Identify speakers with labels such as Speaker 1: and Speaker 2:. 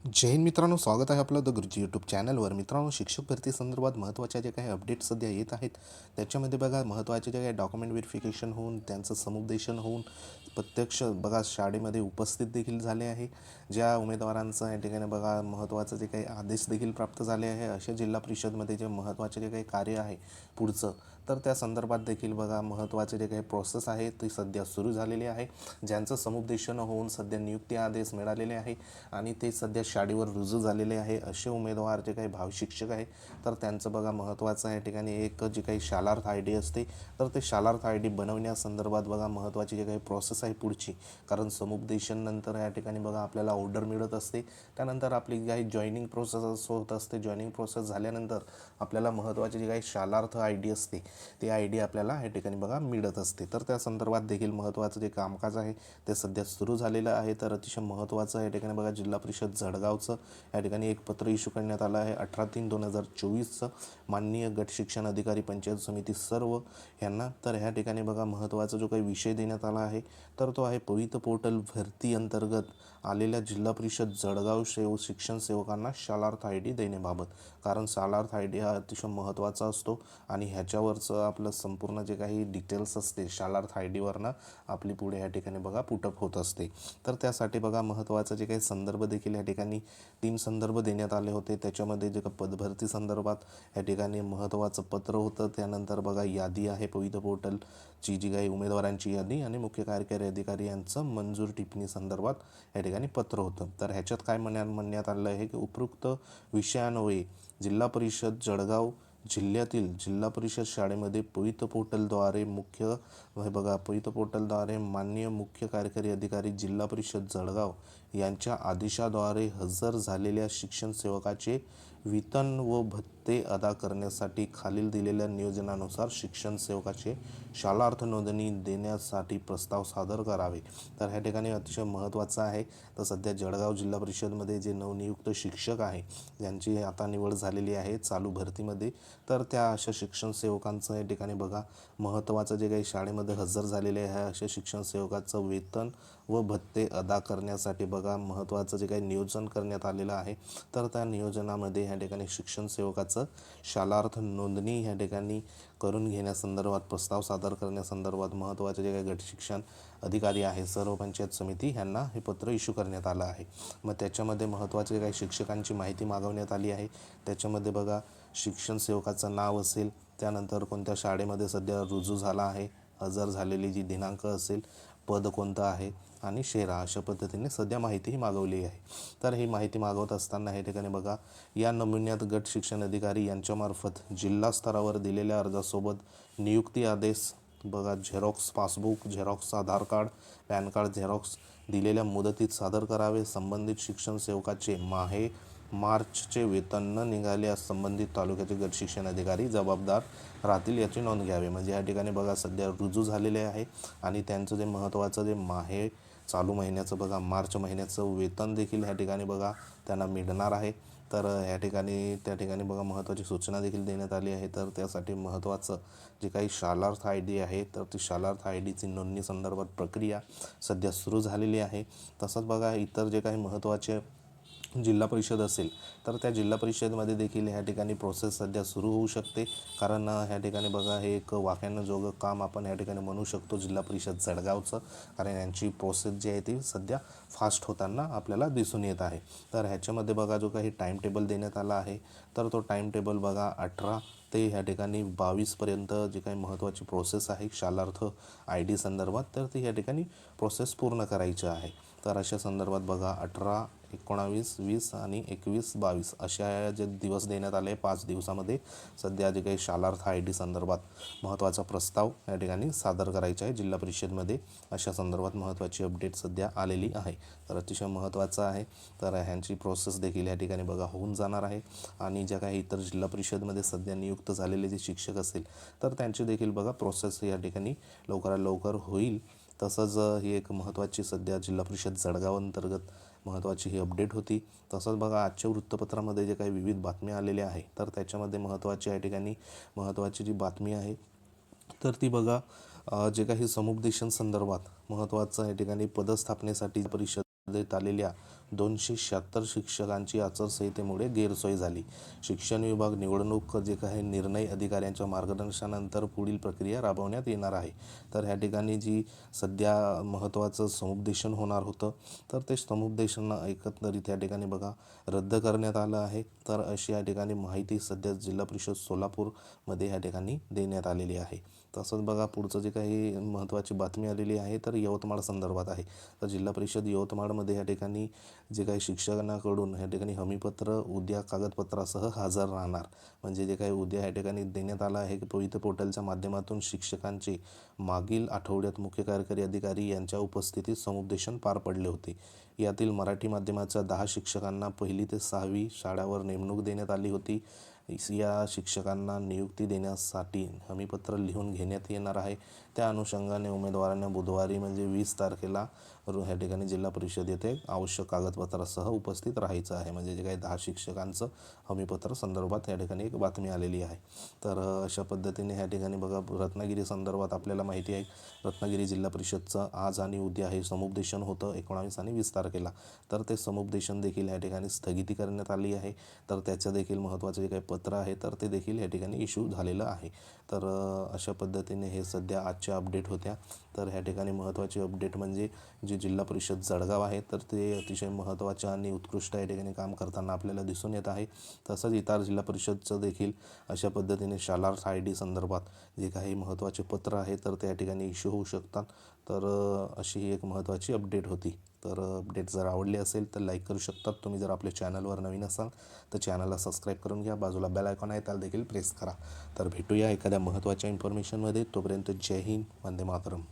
Speaker 1: जय हिंद मित्रांनो स्वागत आहे आपलं द गुरुजी यूट्यूब चॅनलवर मित्रांनो शिक्षक भरती संदर्भात महत्त्वाच्या जे काही अपडेट सध्या येत आहेत त्याच्यामध्ये बघा महत्त्वाचे जे काही डॉक्युमेंट व्हेरिफिकेशन होऊन त्यांचं समुपदेशन होऊन प्रत्यक्ष बघा शाळेमध्ये उपस्थित देखील झाले आहे. ज्या उमेदवारांचं या ठिकाणी बघा महत्त्वाचं जे काही आदेश देखील प्राप्त झाले आहे अशा जिल्हा परिषदमध्ये जे महत्त्वाचे जे काही कार्य आहे पुढचं तर त्या संदर्भात देखील बघा महत्त्वाचे जे काही प्रोसेस आहे ती सध्या सुरू झालेली आहे. ज्यांचं समुपदेशन होऊन सध्या नियुक्ती आदेश मिळालेले आहे आणि ते सध्या शाळेवर रुजू झालेले आहे असे उमेदवार जे काही भाव शिक्षक आहे तर त्यांचं बघा महत्त्वाचं आहे या ठिकाणी एक जी काही शालार्थ आय डी असते तर ते शालार्थ आय डी बनवण्यासंदर्भात बघा महत्त्वाची जी काही प्रोसेस आहे पुढची. कारण समुपदेशन नंतर या ठिकाणी बघा आपल्याला ऑर्डर मिळत असते. त्यानंतर आपली काही जॉईनिंग प्रोसेस होत असते जॉईनिंग प्रोसेस झाल्यानंतर आपल्याला महत्त्वाची जी काही शालार्थ आय डी असते ती आय डी आपल्याला या ठिकाणी बघा मिळत असते. तर त्या संदर्भात देखील महत्त्वाचं जे कामकाज आहे ते सध्या सुरू झालेलं आहे. तर अतिशय महत्त्वाचं या ठिकाणी बघा जिल्हा परिषद जळगावचं या ठिकाणी एक पत्र इश्यू करण्यात आलं आहे. अठरा तीन दोन हजार चोवीसचं माननीय गट शिक्षण अधिकारी पंचायत समिती सर्व यांना तर ह्या ठिकाणी बघा महत्त्वाचा जो काही विषय देण्यात आला आहे तर तो आहे पवित्र पोर्टल भरती अंतर्गत आलेल्या जिल्हा परिषद जळगाव सेव शिक्षण सेवकांना शालार्थ आय डी देण्याबाबत. कारण शालार्थ आय डी हा अतिशय महत्त्वाचा असतो आणि ह्याच्यावर ह्याच्यावरचं आपलं संपूर्ण जे काही डिटेल्स असते शालार्थ आय डीवरनं आपली पुढे ह्या ठिकाणी बघा पुटअप होत असते. तर त्यासाठी बघा महत्त्वाचं जे काही संदर्भ देखील या ठिकाणी तीन संदर्भ देण्यात आले होते. त्याच्यामध्ये जे का पदभरती संदर्भात या ठिकाणी महत्त्वाचं पत्र होतं. त्यानंतर बघा यादी आहे पवित्र पोर्टलची जी काही उमेदवारांची यादी आणि मुख्य कार्यकारी अधिकारी यांचं मंजूर टिप्पणी संदर्भात या ठिकाणी पत्र होतं. तर ह्याच्यात काय म्हणण्या म्हणण्यात आलं आहे की उपयुक्त विषयान्वये जिल्हा परिषद जळगाव जिल्ह्यातील जिल्हा परिषद शाळेमध्ये पवित्र पोर्टलद्वारे मुख्य हे बघा पवित्र पोर्टलद्वारे माननीय मुख्य कार्यकारी अधिकारी जिल्हा परिषद जळगाव यांच्या आदेशाद्वारे हजर झालेल्या शिक्षण सेवकाचे वेतन व भत्ते अदा करण्यासाठी खालील दिलेल्या नियोजनानुसार शिक्षण सेवकाचे शालार्थ नोंदणी देण्यासाठी प्रस्ताव सादर करावे. तर ह्या ठिकाणी अतिशय महत्त्वाचं आहे. तर सध्या जळगाव जिल्हा परिषदमध्ये जे नवनियुक्त शिक्षक आहे ज्यांची आता निवड झालेली आहे चालू भरतीमध्ये तर त्या अशा शिक्षण सेवकांचं या ठिकाणी बघा महत्त्वाचं जे काही शाळेमध्ये हजर झालेले आहे अशा शिक्षण सेवकाचं वेतन व भत्ते अदा करण्यासाठी बघा महत्त्वाचं जे काही नियोजन करण्यात आलेलं आहे तर त्या नियोजनामध्ये ह्या ठिकाणी शिक्षण सेवकाचं शालार्थ नोंदणी ह्या ठिकाणी करून घेण्यासंदर्भात प्रस्ताव सादर करण्यासंदर्भात महत्त्वाचे जे काही गटशिक्षण अधिकारी आहे सर्व पंचायत समिती ह्यांना हे पत्र इश्यू करण्यात आलं आहे. मग त्याच्यामध्ये महत्त्वाचे काही शिक्षकांची माहिती मागवण्यात आली आहे त्याच्यामध्ये बघा शिक्षण सेवकाचं नाव असेल त्यानंतर कोणत्या शाळेमध्ये सध्या रुजू झाला आहे हजर झालेली जी दिनांक असेल पद कोणतं आहे आणि शेरा अशा पद्धतीने सध्या माहितीही मागवली आहे. तर ही माहिती मागवत असताना हे ठिकाणी बघा या नमुन्यात गट शिक्षण अधिकारी यांच्यामार्फत जिल्हा स्तरावर दिलेल्या अर्जासोबत नियुक्ती आदेश बघा xerox passbook xerox Aadhaar card PAN card xerox दिलेल्या मुदतीत सादर करावे. संबंधित शिक्षण सेवकाचे माहे मार्चचे वेतन न निघाल्यास संबंधित तालुक्याचे गट शिक्षण अधिकारी जबाबदार राहतील याची नोंद घ्यावी. म्हणजे या ठिकाणी बघा सध्या रुजू झालेले आहे आणि त्यांचं जे महत्त्वाचं जे माहे चालू महिन्याचं बघा मार्च महिन्याचं वेतन देखील ह्या ठिकाणी बघा त्यांना मिळणार आहे. तर ह्या ठिकाणी त्या ठिकाणी बघा महत्त्वाची सूचना देखील देण्यात आली आहे. तर त्यासाठी महत्त्वाचं जे काही शालार्थ आय डी आहे तर ती शालार्थ आय डीची नोंदणी संदर्भात प्रक्रिया सध्या सुरू झालेली आहे. तसंच बघा इतर जे काही महत्त्वाचे जिल्हा परिषद असेल तर त्या जिल्हा परिषदमध्ये देखील ह्या ठिकाणी प्रोसेस सध्या सुरू होऊ शकते. कारण ह्या ठिकाणी बघा हे एक वाक्यानं जोगं काम आपण ह्या ठिकाणी म्हणू शकतो जिल्हा परिषद जळगावचं. कारण यांची प्रोसेस जी आहे ती सध्या फास्ट होताना आपल्याला दिसून येत आहे. तर ह्याच्यामध्ये बघा जो काही टाईम टेबल देण्यात आला आहे तर तो टाईम टेबल बघा अठरा ते ह्या ठिकाणी बावीसपर्यंत जी काही महत्त्वाची प्रोसेस आहे शालार्थ आय डी संदर्भात तर ती ह्या ठिकाणी प्रोसेस पूर्ण करायची आहे. तर अशा संदर्भात बघा अठरा एकोणावीस वीस आणि एकवीस बावीस अशा जे दिवस देण्यात आले पाच दिवसामध्ये. सध्या जे काही शालार्थ आय डी संदर्भात महत्त्वाचा प्रस्ताव या ठिकाणी सादर करायचा आहे. जिल्हा परिषदमध्ये अशा संदर्भात महत्त्वाची अपडेट सध्या आलेली आहे. तर अतिशय महत्त्वाचं आहे. तर ह्यांची प्रोसेस देखील या ठिकाणी बघा होऊन जाणार आहे. आणि ज्या काही इतर जिल्हा परिषदमध्ये सध्या नियुक्त झालेले जे शिक्षक असतील तर त्यांची देखील बघा प्रोसेस या ठिकाणी लवकरात लवकर होईल. तसंच ही एक महत्त्वाची सध्या जिल्हा परिषद जळगाव अंतर्गत महत्त्वाची ही अपडेट होती. तसंच बघा आजच्या वृत्तपत्रामध्ये जे काही विविध बातम्या आलेल्या आहे तर त्याच्यामध्ये महत्त्वाची या ठिकाणी महत्त्वाची जी बातमी आहे तर ती बघा जे काही समुपदेशन संदर्भात महत्त्वाचं या ठिकाणी पदस्थापनेसाठी परिषदेत आलेल्या दोनशे शहात्तर शिक्षकांची आचारसंहितेमुळे गैरसोय झाली. शिक्षण विभाग निवडणूक जे काही निर्णय अधिकाऱ्यांच्या मार्गदर्शनानंतर पुढील प्रक्रिया राबवण्यात येणार आहे. तर ह्या ठिकाणी जी सध्या महत्त्वाचं समुपदेशन होणार होतं तर ते समुपदेशन एकंदरीत या ठिकाणी बघा रद्द करण्यात आलं आहे. तर अशी या ठिकाणी माहिती सध्या जिल्हा परिषद सोलापूरमध्ये या ठिकाणी देण्यात आलेली आहे. तसंच बघा पुढचं जे काही महत्त्वाची बातमी आलेली आहे तर यवतमाळ संदर्भात आहे. तर जिल्हा परिषद यवतमाळमध्ये या ठिकाणी जे काही शिक्षकांकडून या ठिकाणी हमीपत्र उद्या कागदपत्रासह हजर राहणार. म्हणजे जे काही उद्या या ठिकाणी देण्यात आलं आहे की पवित्र पोर्टलच्या माध्यमातून शिक्षकांचे मागील आठवड्यात मुख्य कार्यकारी अधिकारी यांच्या उपस्थितीत समुपदेशन पार पडले होते. यातील मराठी माध्यमाच्या दहा शिक्षकांना पहिली ते सहावी शाळावर नेमणूक देण्यात आली होती. या शिक्षकांना नियुक्ती देण्यासाठी हमीपत्र लिहून घेण्यात येणार आहे. त्या अनुषंगाने उमेदवारांना बुधवारी म्हणजे वीस तारखेला रो- ह्या ठिकाणी जिल्हा परिषद येथे आवश्यक कागदपत्रासह उपस्थित राहायचं आहे. म्हणजे जे काही दहा शिक्षकांचं हमीपत्र संदर्भात या ठिकाणी एक बातमी आलेली आहे. तर अशा पद्धतीने ह्या ठिकाणी बघा रत्नागिरी संदर्भात आपल्याला माहिती आहे. रत्नागिरी जिल्हा परिषदचं आज आणि उद्या हे समुपदेशन होतं एकोणावीस आणि वीस तारखेला. तर ते समुपदेशन देखील या ठिकाणी स्थगिती करण्यात आली आहे. तर त्याचं देखील महत्त्वाचं जे काही पत्र आहे तर ते देखील या ठिकाणी इश्यू झालेलं आहे. तर अशा पद्धतीने हे सध्या आजच्या अपडेट होत्या. तर ह्या ठिकाणी महत्त्वाची अपडेट म्हणजे जी जिल्हा परिषद जळगाव आहे. तर ते अतिशय महत्त्वाचं आणि उत्कृष्ट या ठिकाणी काम करताना आपल्याला दिसून येत आहे. तसंच इतर जिल्हा परिषदचं देखील अशा पद्धतीने शालार्स आय डी संदर्भात जे काही महत्त्वाचे पत्र आहे तर त्या ठिकाणी इश्यू होऊ शकतात. तर अशी ही एक महत्त्वाची अपडेट होती. तर अपडेट जर आवडली असेल तर लाईक करू शकतात. तुम्ही जर आपल्या चॅनलवर नवीन असाल तर चॅनलला सबस्क्राईब करून घ्या. बाजूला बेल आयकॉन आहे त्याला देखील प्रेस करा. तर भेटूया एखाद्या महत्त्वाच्या इन्फॉर्मेशनमध्ये. तोपर्यंत जय हिंद वंदे मातरम.